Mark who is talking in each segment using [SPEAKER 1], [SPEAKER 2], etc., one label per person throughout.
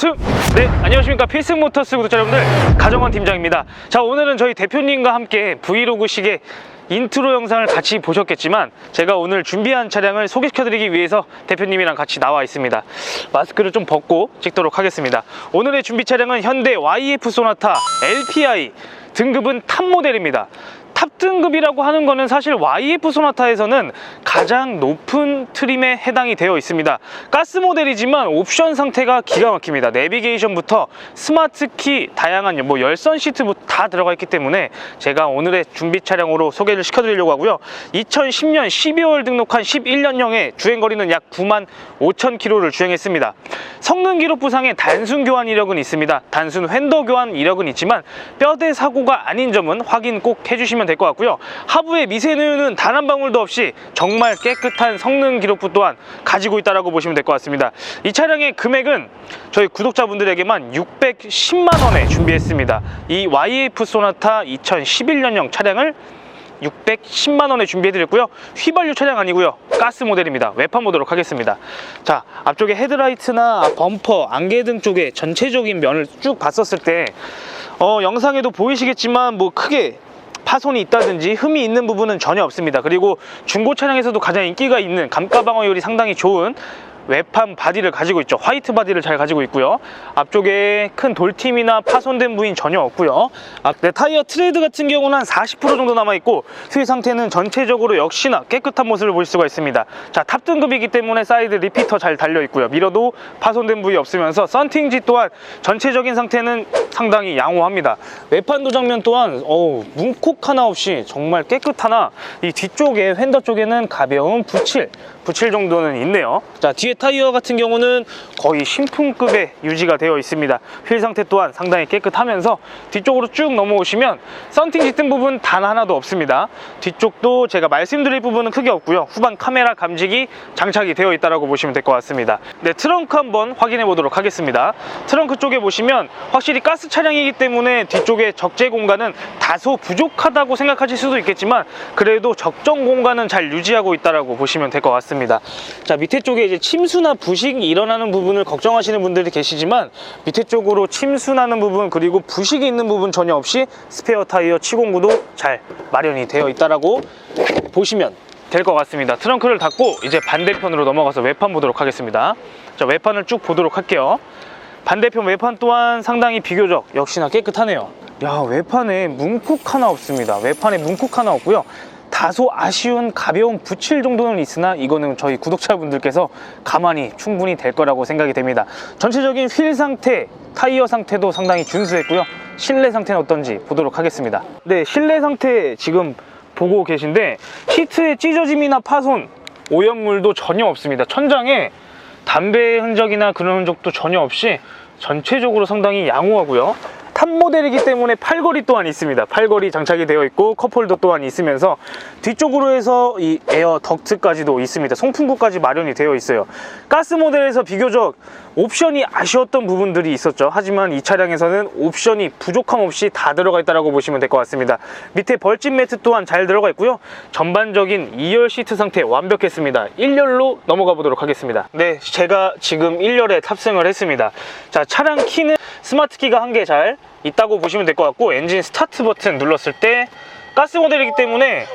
[SPEAKER 1] 필승! 네, 안녕하십니까. 필승 모터스 구독자 여러분들, 가정원 팀장입니다. 자, 오늘은 저희 대표님과 함께 브이로그식의 인트로 영상을 같이 보셨겠지만 제가 오늘 준비한 차량을 소개시켜드리기 위해서 대표님이랑 같이 나와 있습니다. 마스크를 좀 벗고 찍도록 하겠습니다. 오늘의 준비 차량은 현대 YF 소나타 LPI 등급은 탑 모델입니다. 탑 등급이라고 하는 거는 사실 YF 소나타에서는 가장 높은 트림에 해당이 되어 있습니다. 가스 모델이지만 옵션 상태가 기가 막힙니다. 내비게이션부터 스마트키, 다양한 뭐 열선 시트부터 다 들어가 있기 때문에 제가 오늘의 준비 차량으로 소개를 시켜드리려고 하고요. 2010년 12월 등록한 11년형에 주행거리는 약 9만 5천 킬로를 주행했습니다. 성능 기록 부상에 단순 교환 이력은 있습니다. 단순 핸더 교환 이력은 있지만 뼈대 사고가 아닌 점은 확인 꼭 해주시면 될 것 같고요. 하부에 미세누유는 단 한 방울도 없이 정말 깨끗한 성능 기록부 또한 가지고 있다고 보시면 될 것 같습니다. 이 차량의 금액은 저희 구독자분들에게만 610만 원에 준비했습니다. 이 YF 소나타 2011년형 차량을 610만 원에 준비해드렸고요. 휘발유 차량 아니고요. 가스 모델입니다. 외판 보도록 하겠습니다. 자, 앞쪽에 헤드라이트나 범퍼, 안개 등 쪽에 전체적인 면을 쭉 봤었을 때 어, 영상에도 보이시겠지만 뭐 크게 파손이 있다든지 흠이 있는 부분은 전혀 없습니다. 그리고 중고 차량에서도 가장 인기가 있는 감가 방어율이 상당히 좋은 외판 바디를 가지고 있죠. 화이트 바디를 잘 가지고 있고요. 앞쪽에 큰 돌팀이나 파손된 부위는 전혀 없고요. 앞, 네, 타이어 트레드 같은 경우는 한 40% 정도 남아있고 휠 상태는 전체적으로 역시나 깨끗한 모습을 볼 수가 있습니다. 자, 탑 등급이기 때문에 사이드 리피터 잘 달려있고요. 미러도 파손된 부위 없으면서 썬팅지 또한 전체적인 상태는 상당히 양호합니다. 외판 도장면 또한 어우, 문콕 하나 없이 정말 깨끗하나 이 뒤쪽에 휀더 쪽에는 가벼운 붙일 붙일 정도는 있네요. 자, 뒤에 타이어 같은 경우는 거의 신품급의 유지가 되어 있습니다. 휠 상태 또한 상당히 깨끗하면서 뒤쪽으로 쭉 넘어오시면 썬팅 짙은 부분 단 하나도 없습니다. 뒤쪽도 제가 말씀드릴 부분은 크게 없고요. 후방 카메라 감지기 장착이 되어 있다고 보시면 될 것 같습니다. 네, 트렁크 한번 확인해 보도록 하겠습니다. 트렁크 쪽에 보시면 확실히 가스 차량이기 때문에 뒤쪽에 적재 공간은 다소 부족하다고 생각하실 수도 있겠지만 그래도 적정 공간은 잘 유지하고 있다고 보시면 될 것 같습니다. 자, 밑에 쪽에 이제 침수나 부식이 일어나는 부분을 걱정하시는 분들이 계시지만 밑에 쪽으로 침수나는 부분 그리고 부식이 있는 부분 전혀 없이 스페어 타이어 치공구도 잘 마련이 되어 있다라고 보시면 될 것 같습니다. 트렁크를 닫고 이제 반대편으로 넘어가서 외판 보도록 하겠습니다. 자, 외판을 쭉 보도록 할게요. 반대편 외판 또한 상당히 비교적 역시나 깨끗하네요. 야, 외판에 문콕 하나 없습니다. 외판에 문콕 하나 없고요. 다소 아쉬운 가벼운 붙일 정도는 있으나 이거는 저희 구독자분들께서 가만히 충분히 될 거라고 생각이 됩니다. 전체적인 휠 상태, 타이어 상태도 상당히 준수했고요. 실내 상태는 어떤지 보도록 하겠습니다. 네, 실내 상태 지금 보고 계신데 시트의 찢어짐이나 파손, 오염물도 전혀 없습니다. 천장에 담배 흔적이나 그런 흔적도 전혀 없이 전체적으로 상당히 양호하고요. 탑 모델이기 때문에 팔걸이 또한 있습니다. 팔걸이 장착이 되어 있고 컵홀더 또한 있으면서 뒤쪽으로 해서 이 에어 덕트까지도 있습니다. 송풍구까지 마련이 되어 있어요. 가스 모델에서 비교적 옵션이 아쉬웠던 부분들이 있었죠. 하지만 이 차량에서는 옵션이 부족함 없이 다 들어가 있다고 보시면 될 것 같습니다. 밑에 벌집 매트 또한 잘 들어가 있고요. 전반적인 2열 시트 상태 완벽했습니다. 1열로 넘어가 보도록 하겠습니다. 네, 제가 지금 1열에 탑승을 했습니다. 자, 차량 키는 스마트 키가 한 개 잘 있다고 보시면 될 것 같고 엔진 스타트 버튼 눌렀을 때 가스 모델이기 때문에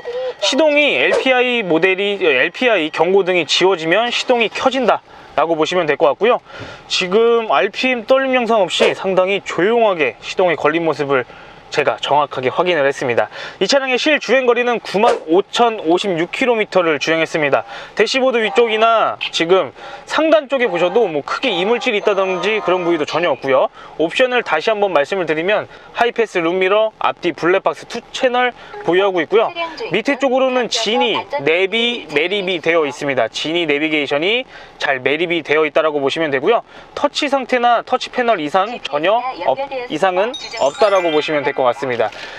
[SPEAKER 1] 시동이 LPI 모델이 LPI 경고등이 지워지면 시동이 켜진다. 라고 보시면 될 것 같고요. 지금 RPM 떨림 영상 없이 상당히 조용하게 시동이 걸린 모습을 제가 정확하게 확인을 했습니다. 이 차량의 실 주행 거리는 95,056km를 주행했습니다. 대시보드 위쪽이나 지금 상단 쪽에 보셔도 뭐 크게 이물질이 있다든지 그런 부위도 전혀 없고요. 옵션을 다시 한번 말씀을 드리면 하이패스 룸미러, 앞뒤 블랙박스 2 채널 보유하고 있고요. 밑에 쪽으로는 진이 내비 매립이 되어 있습니다. 진이 내비게이션이 잘 매립이 되어 있다고 보시면 되고요. 터치 상태나 터치 패널 이상 전혀 없, 이상은 없다라고 보시면 될 것 같습니다.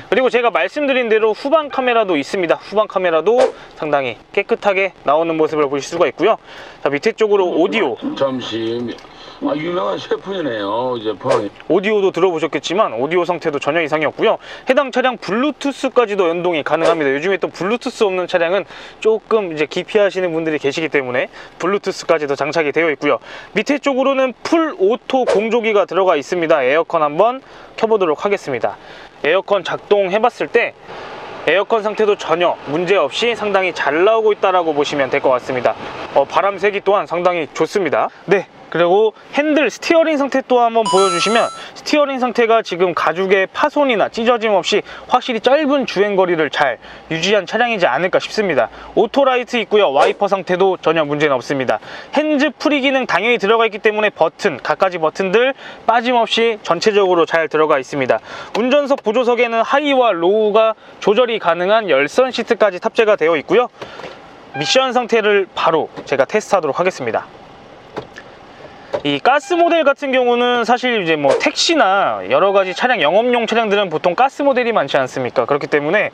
[SPEAKER 1] 그리고 제가 말씀드린 대로 후방 카메라도 있습니다. 후방 카메라도 상당히 깨끗하게 나오는 모습을 보실 수가 있고요. 자, 밑에 쪽으로 오디오
[SPEAKER 2] 잠시 아, 유명한 셰프이네요, 이제 포항에.
[SPEAKER 1] 오디오도 들어보셨겠지만 오디오 상태도 전혀 이상이 없고요. 해당 차량 블루투스까지도 연동이 가능합니다. 요즘에 또 블루투스 없는 차량은 조금 이제 기피하시는 분들이 계시기 때문에 블루투스까지도 장착이 되어 있고요. 밑에 쪽으로는 풀 오토 공조기가 들어가 있습니다. 에어컨 한번 켜보도록 하겠습니다. 에어컨 작동해 봤을 때 에어컨 상태도 전혀 문제 없이 상당히 잘 나오고 있다라고 보시면 될 것 같습니다. 어, 바람 세기 또한 상당히 좋습니다. 네. 그리고 핸들 스티어링 상태 또 한번 보여주시면 스티어링 상태가 지금 가죽의 파손이나 찢어짐 없이 확실히 짧은 주행거리를 잘 유지한 차량이지 않을까 싶습니다. 오토라이트 있고요. 와이퍼 상태도 전혀 문제는 없습니다. 핸즈 프리 기능 당연히 들어가 있기 때문에 버튼, 갖가지 버튼들 빠짐없이 전체적으로 잘 들어가 있습니다. 운전석 보조석에는 하이와 로우가 조절이 가능한 열선 시트까지 탑재가 되어 있고요. 미션 상태를 바로 제가 테스트하도록 하겠습니다. 이 가스 모델 같은 경우는 사실 이제 뭐 택시나 여러 가지 차량 영업용 차량들은 보통 가스 모델이 많지 않습니까? 그렇기 때문에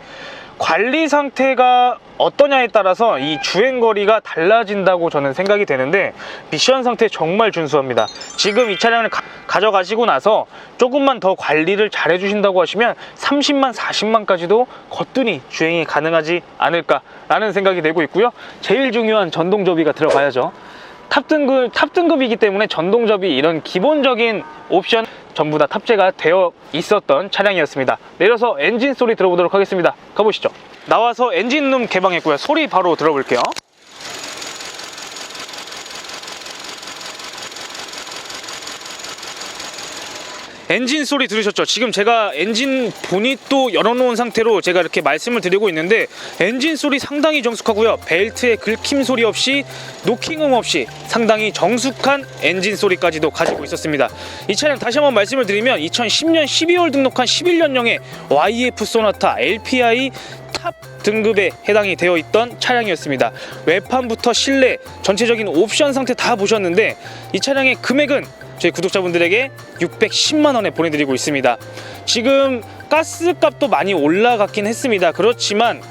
[SPEAKER 1] 관리 상태가 어떠냐에 따라서 이 주행 거리가 달라진다고 저는 생각이 되는데 미션 상태 정말 준수합니다. 지금 이 차량을 가, 져가시고 나서 조금만 더 관리를 잘 해주신다고 하시면 30만, 40만까지도 거뜬히 주행이 가능하지 않을까 라는 생각이 되고 있고요. 제일 중요한 전동 접이가 들어가야죠. 탑 등급 탑 등급이기 때문에 전동 접이 이런 기본적인 옵션 전부 다 탑재가 되어 있었던 차량이었습니다. 내려서 엔진 소리 들어보도록 하겠습니다. 가보시죠. 나와서 엔진룸 개방했고요. 소리 바로 들어볼게요. 엔진 소리 들으셨죠? 지금 제가 엔진 보닛도 열어놓은 상태로 제가 이렇게 말씀을 드리고 있는데 엔진 소리 상당히 정숙하고요. 벨트의 긁힘 소리 없이 노킹음 없이 상당히 정숙한 엔진 소리까지도 가지고 있었습니다. 이 차량 다시 한번 말씀을 드리면 2010년 12월 등록한 11년형의 YF 소나타 LPI 탑 등급에 해당이 되어 있던 차량이었습니다. 외판부터 실내 전체적인 옵션 상태 다 보셨는데 이 차량의 금액은 저희 구독자분들에게 610만 원에 보내드리고 있습니다. 지금 가스 값도 많이 올라갔긴 했습니다. 그렇지만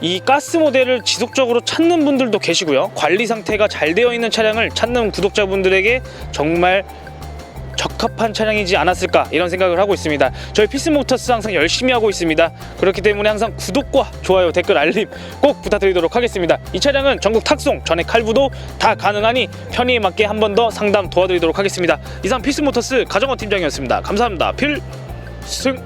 [SPEAKER 1] 이 가스 모델을 지속적으로 찾는 분들도 계시고요. 관리 상태가 잘 되어 있는 차량을 찾는 구독자분들에게 정말 적합한 차량이지 않았을까 이런 생각을 하고 있습니다. 저희 피스모터스 항상 열심히 하고 있습니다. 그렇기 때문에 항상 구독과 좋아요, 댓글, 알림 꼭 부탁드리도록 하겠습니다. 이 차량은 전국 탁송, 전액 할부도 다 가능하니 편의에 맞게 한 번 더 상담 도와드리도록 하겠습니다. 이상 피스모터스 가정원 팀장이었습니다. 감사합니다. 필승